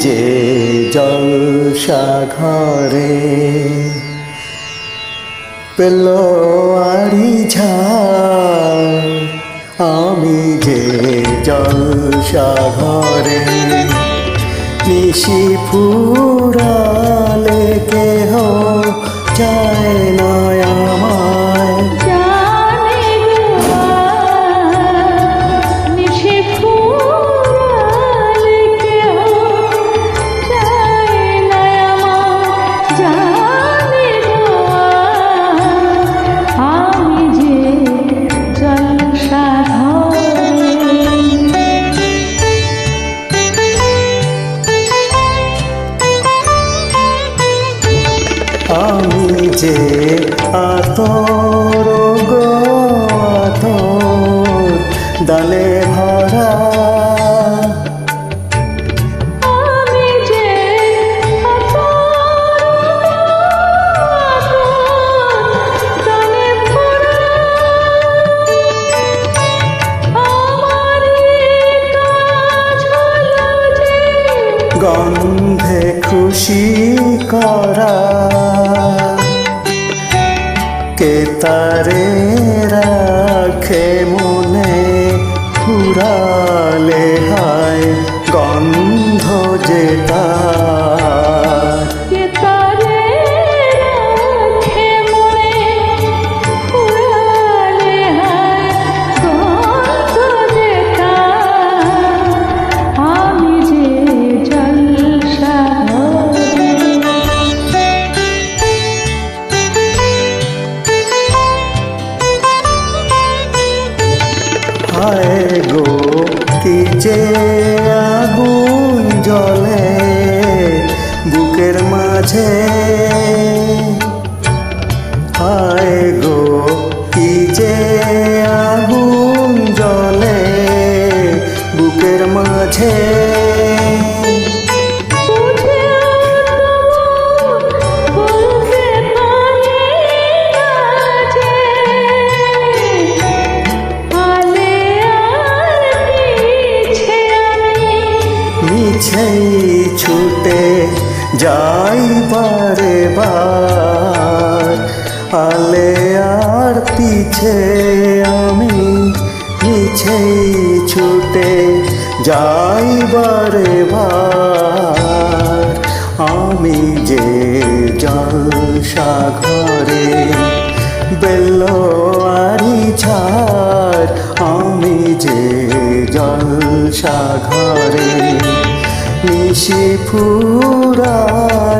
যে জলসা ঘরে পেলোয়ারি ঝাড় আমি যে জলসা ঘরে নিশি ফুরালে যে আতর গো আতর ডালে ভরা। গন্ধে খুশি করা। তারে যে আগুন জলে বুকের মাঝে। হায় গো কি যে আগুন জলে বুকের মাঝে। মিছেই ছুটে যাই বারে বার। আলে আর পিছে আমি মিছেই ছুটে যাই বারে বার। আমি যে জলসা ঘরে বেলোয়ারি ছাড় আমি যে জলসা ঘরে না